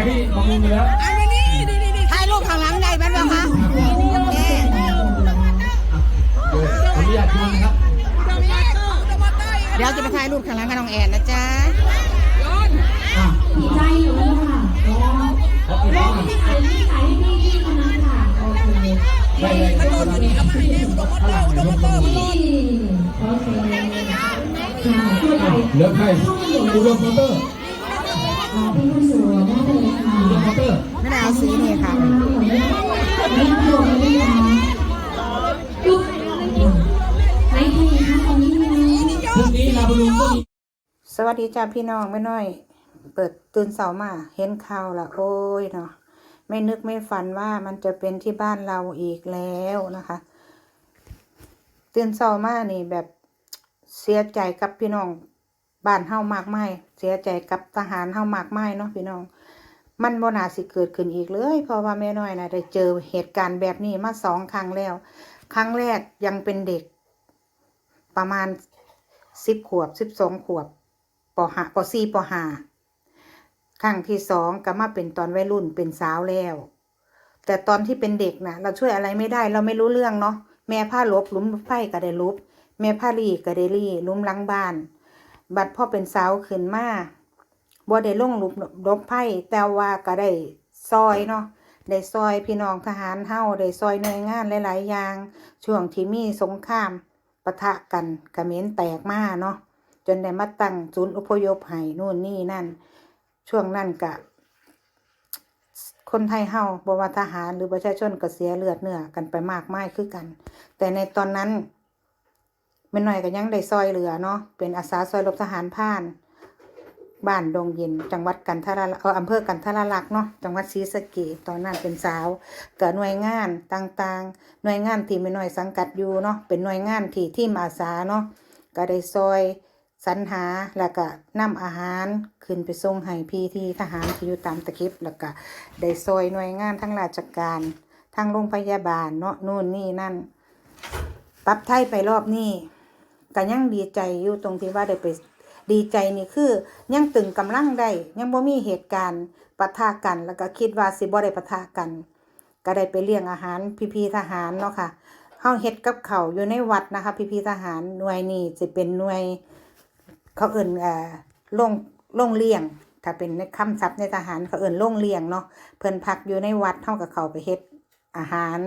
ครับพี่บำรุงอยู่แล้วถ่ายรูปข้างหลังได้ไหมบ้างคะเอ๊ะเดี๋ยวขออนุญาตชวนนะครับ เดี๋ยวจะไปถ่ายรูปข้างหลังกับน้องแอนนะจ๊ะอะดีใจอยู่เลยค่ะอ๋อขออีกรอบหนึ่งที่ขายที่ขายให้พี่พี่คนนั้นค่ะโอเคได้เลยครับเวลานี้พลังในรถบำรุงนี่โอเคค่ะช่วยไปเหลือใครอุดมมอเตอร์าสีนี่ค่ะขออนุญาตเรียกรวมเลยนะคะยุบไหนใครคะตอนนี้มีพรุ่งนี้เราบำรุงก็มีสวัสดีจ้าพี่น้องไม่น้อย เปิดตื่นเสาร์มาเห็นข่าวละโอ้ยเนาะไม่นึกไม่ฝันว่ามันจะเป็นที่บ้านเราอีกแล้วนะคะ ตื่นเสาร์มานี่แบบเสียใจกับพี่น้องบ้านเฮามากมายเสียใจกับทหารเฮามากมายเนาะพี่น้อง มันบ่น่าสิเกิดขึ้นอีกเลย เพราะว่าแม่น้อยนะได้เจอเหตุการณ์แบบนี้มาสองครั้งแล้ว ครั้งแรกยังเป็นเด็ก ประมาณสิบขวบสิบสองขวบปหาปสี่ปหาครั้งที่สองก็มาเป็นตอนวัยรุ่นเป็นสาวแล้ว แต่ตอนที่เป็นเด็กนะเราช่วยอะไรไม่ได้เราไม่รู้เรื่องเนาะแม่ผ้าลบลุมไฟก็ได้ลบแม่ผ้ารีก็ได้รีลุมหลังบ้าน บัดพ่อเป็นสาวขึ้นมา บ่ได้ลงหลุมลบไผ่แต่ว่าก็ได้ซอยเนาะได้ซอยพี่น้องทหารเฮาได้ซอยหน่วยงานหลาย ๆ อย่าง ช่วงที่มีสงครามปะทะกันกระเขมรแตกมาเนาะจนได้มาตั้งศูนย์อพยพให้นู่นนี่นั่น ช่วงนั้นกะคนไทยเฮาบว่าทหารหรือประชาชนก็เสียเลือดเนื้อกันไปมากมายคือกัน แต่ในตอนนั้นแม่น้อยก็ยังได้ซอยเหลือเนาะเป็นอาสาซอยรบทหารผ่าน บ้านดงเย็น จังหวัดกันทรลักษณ์เอออำเภอกันทรลักษ์เนาะจังหวัดศรีสะเกษตอนนั้นเป็นสาวกับหน่วยงานต่างๆ หน่วยงานที่แม่น้อยสังกัดอยู่เนาะเป็นหน่วยงานที่ที่มาสาเนาะก็ได้ซอยสรรหาแล้วก็นำอาหารขึ้นไปส่งให้พี่ที่ทหารที่อยู่ตามตะเข็บแล้วก็ได้ซอยหน่วยงานทั้งราชการทั้งโรงพยาบาลเนาะนู่นนี่นั่นปรับไทยไปรอบนี้ก็ยังดีใจอยู่ตรงที่ว่าได้ไป ดีใจนี่คือยังตึงกำลังได้ยังบ่มีเหตุการณ์ปะทะกัน แล้วก็คิดว่าสิบ่ได้ปะทะกัน ก็ได้ไปเลี้ยงอาหารพี่ๆทหารเนาะค่ะเฮาเฮ็ดกับเขาอยู่ในวัดนะคะพี่ๆทหารหน่วยนี้จะเป็นหน่วย เขาเอิ่นเอ่อลงลงเลี้ยง ถ้าเป็นในคำศัพท์ในทหารเขาเอิ่นลงเลี้ยงเนาะเพิ่นพักอยู่ในวัดเฮากับเขาไปเฮ็ดอาหาร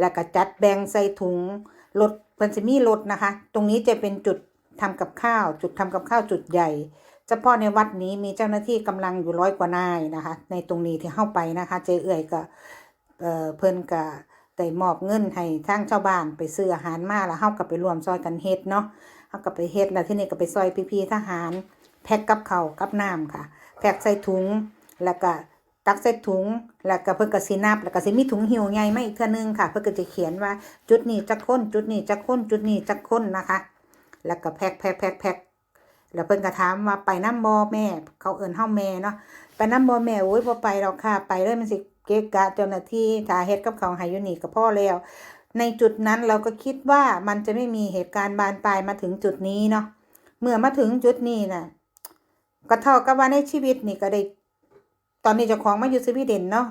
แล้วก็จัดแบ่งใส่ถุงรถเพิ่นจะมีรถนะคะ ตรงนี้จะเป็นจุด ทำกับข้าว จุดทำกับข้าวจุดใหญ่เฉพาะในวัดนี้มีเจ้าหน้าที่กำลังอยู่ร้อยกว่านายนะคะ ในตรงนี้ที่เข้าไปนะคะ เจเอื่อยก็เอ่อเพิ่นก็ได้มอบเงินให้ทางชาวบ้านไปซื้ออาหารมาแล้วเฮาก็ไปรวมซอยกันเฮ็ดเนาะเฮาก็ไปเฮ็ดแล้วที่นี่ก็ไปซอยพี่ๆทหารแพ็คกับเขากับน้ำค่ะ แพ็คใส่ถุงแล้วก็ตักใส่ถุง แล้วก็เพิ่นก็สินับ แล้วก็สิมีถุงหิวใหญ่มาอีกเทื่อนึงค่ะ เพิ่นก็จะเขียนว่าจุดนี้จักคนจุดนี้จักคนจุดนี้จักคนนะคะ แล้วก็แพ็คแพ็คแพ็คแพ็คแล้วเพิ่นก็ถามว่าไปน้ำบ่แม่ เขาเอิ้นเฮาแม่เนาะไปน้ำบ่แม่โอ้ยบ่ไปหรอกค่ะไปเลยมันสิเกะกะเจ้าหน้าที่ถ้าเฮ็ดกับเขาวให้อยู่นี่ก็พอแล้ว ในจุดนั้นเราก็คิดว่ามันจะไม่มีเหตุการณ์บานปลายมาถึงจุดนี้เนาะเมื่อมาถึงจุดนี้น่ะก็เท่ากับว่าในชีวิตนี่ก็ได้ ตอนนี้เจ้าของมาอยู่สวีเดนเนาะ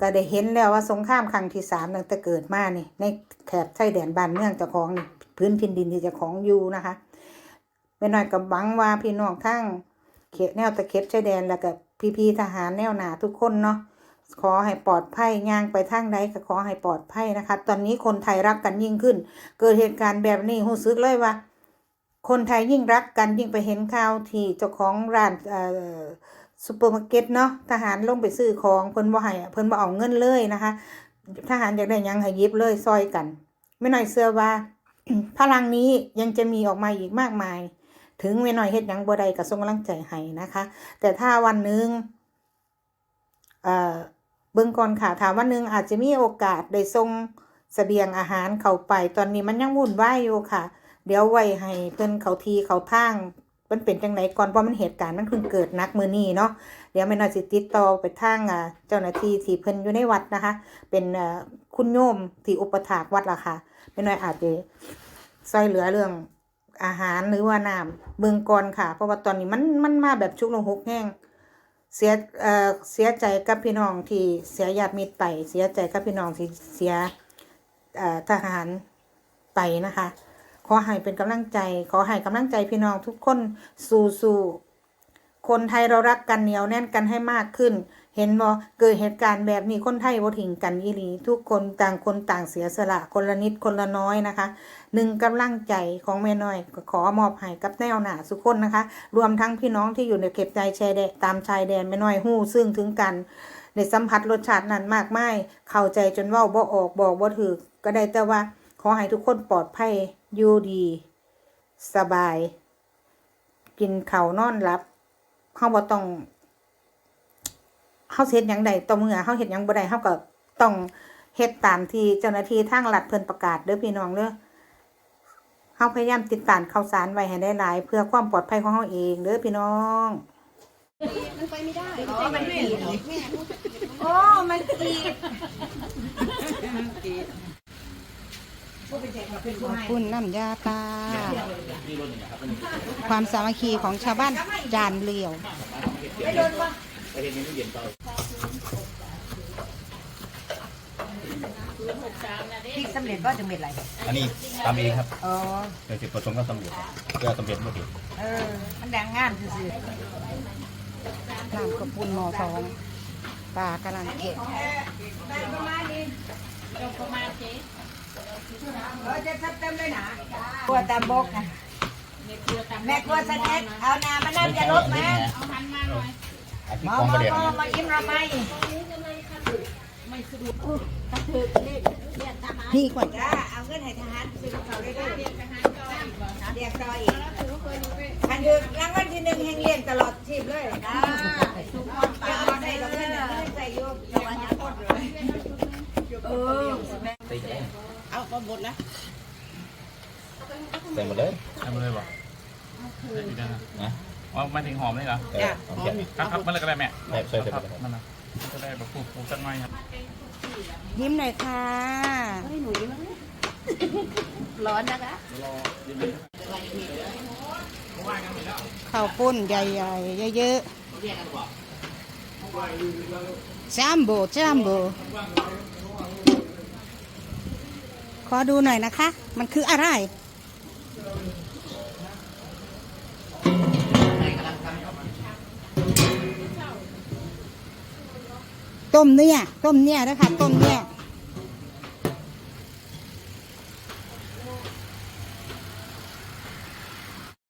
ก็ได้เห็นแล้วว่าสงครามครั้งที่สามตั้งแต่เกิดมานี่ในแถบชายแดนบ้านเมืองเจ้าของนี่พื้นพินดินที่เจ้าของอยู่นะคะแม่น้อยกับหวังว่าพี่น้องทั้งเขตแนวตะเข็บชายแดนแล้วก็พี่ๆทหารแนวหนาทุกคนเนาะขอให้ปลอดภัยย่างไปทางใดก็ขอให้ปลอดภัยนะคะ ตอนนี้คนไทยรักกันยิ่งขึ้น เกิดเหตุการณ์แบบนี้รู้สึกเลยว่า คนไทยยิ่งรักกันยิ่งไปเห็นข่าวที่เจ้าของร้านเอ่อ ซูเปอร์มาร์เก็ตเนาะทหารลงไปซื้อของเพิ่นบ่ให้เพิ่นบ่เอาเงินเลยนะคะ ทหารอยากได้ยังให้ยิบเลยซอยกัน ไม่น้อยเชื่อว่าพลังนี้ยังจะมีออกมาอีกมากมาย ถึงไม่น้อยเฮ็ดยังบ่ได้ก็ส่งกำลังใจให้นะคะ แต่ถ้าวันหนึงเอ่อเบิ่งก่อนค่ะถามวันหนึงอาจจะมีโอกาสได้ส่งเสบียงอาหารเข้าไป ตอนนี้มันยังวุ่นวายอยู่ค่ะ เดี๋ยวไว้ให้เพิ่นเขาทีเขาทาง มันเป็นจังไหนก่อนเพราะมันเหตุการณ์มันเพิ่งเกิดนักมือนี้เนาะเดี๋ยวแม่น้อยสิติดต่อไปทางเจ้าหน้าที่ที่เพิ่นอยู่ในวัดนะคะ เป็นคุณโยมที่อุปถากวัดละค่ะแม่น้อยอาจจะช่วยเหลือเรื่องอาหารหรือว่าน้ำเบิ่งก่อนค่ะ เพราะว่าตอนนี้มันมันมาแบบชุกลงหกแห้งเสียเอ่อเสียใจกับพี่น้องที่เสียญาติมิตรไป เสียใจกับพี่น้องที่เสียเอ่อทหารไปนะคะ ขอให้เป็นกำลังใจ ขอให้กำลังใจพี่น้องทุกคนสู้สู้คนไทยเรารักกันเหนียวแน่นกันให้มากขึ้น เห็นบ่เกิดเหตุการณ์แบบนี้คนไทยบ่ทิ้งกันอีหลีทุกคนต่างคนต่างเสียสละคนละนิดคนละน้อยนะคะหนึ่งกำลังใจของแม่น้อยขอมอบให้กับแนวหน้าสุกคนนะคะ รวมทั้งพี่น้องที่อยู่ในเขตใจชายแดนตามชายแดนแม่น้อยหู้ซึ่งถึงกันในสัมผัสรสชาตินั้นมากมายเข้าใจจนว้าบ่ออกบอกบ่ถูกก็ได้แต่ว่าขอให้ทุกคนปลอดภัย อยู่ดี สบาย กินข้าวนอนหลับเฮาบ่ต้องเฮาเฮ็ดหยังใดต่อเมื่อเฮาเฮ็ดหยังบ่ได้เฮาก็ต้องเฮ็ดตามที่เจ้าหน้าที่ทางรัฐเพิ่นประกาศเด้อพี่น้องเด้อเฮาพยายามติดตามข่าวสารไว้ให้ได้หลาย เพื่อความปลอดภัยของเฮาเองเด้อพี่น้องโอ้มันกีด ขอบคุณน้ำยาตา ความสามัคคีของชาวบ้านจานเลียวพริกสำเร็จก็จะเม็ดอะไรอันนี้ตามเองครับอ๋อโดยจุดประสงค์ก็สำเร็จเพื่อสำเร็จหมดเองเออ มันดังงามซื่อน้ำกระปุนหมอทองปลากำลังเก็บๆ เออจะซับเต็มเลยนะครัวตามบกนะแม่ครัวสแน็คเอาน้ำมาน้ำจะลดไหมอันที่มอกองมประอเด็นมอมายิ้มเราไหมพี่ก่อนจ้าเอาเงินให้ทหารซื้อกับเขาได้ด้วยเรียกซอยอีกคันดึกรางวัลที่หนึ่งแห่งเลี้ยงตลอดชีพเลยจ้าทุกคนไปเอาใส่กับเงินน่ะใส่อยูระวังอย่าหมดเลยเออ เอามาหมดแล้วใส่หมดเลยทำเลยบอกนะว่ามาถึงหอมเลยเหรอเออหอมแก่ครับครับมันเลยก็ได้แม่ได้ใส่ใส่ครับไปเลยมันนะมันจะได้แบบฟูฟูสักหน่อยครับยิ้มหน่อยค่ะร้อนนะคะข้าวปุ้นใหญ่ๆเยอะๆจัมโบจัมโบ ขอดูหน่อยนะคะ มันคืออะไรต้มเนี่ยต้มเนี่ยนะคะต้มเนี่ย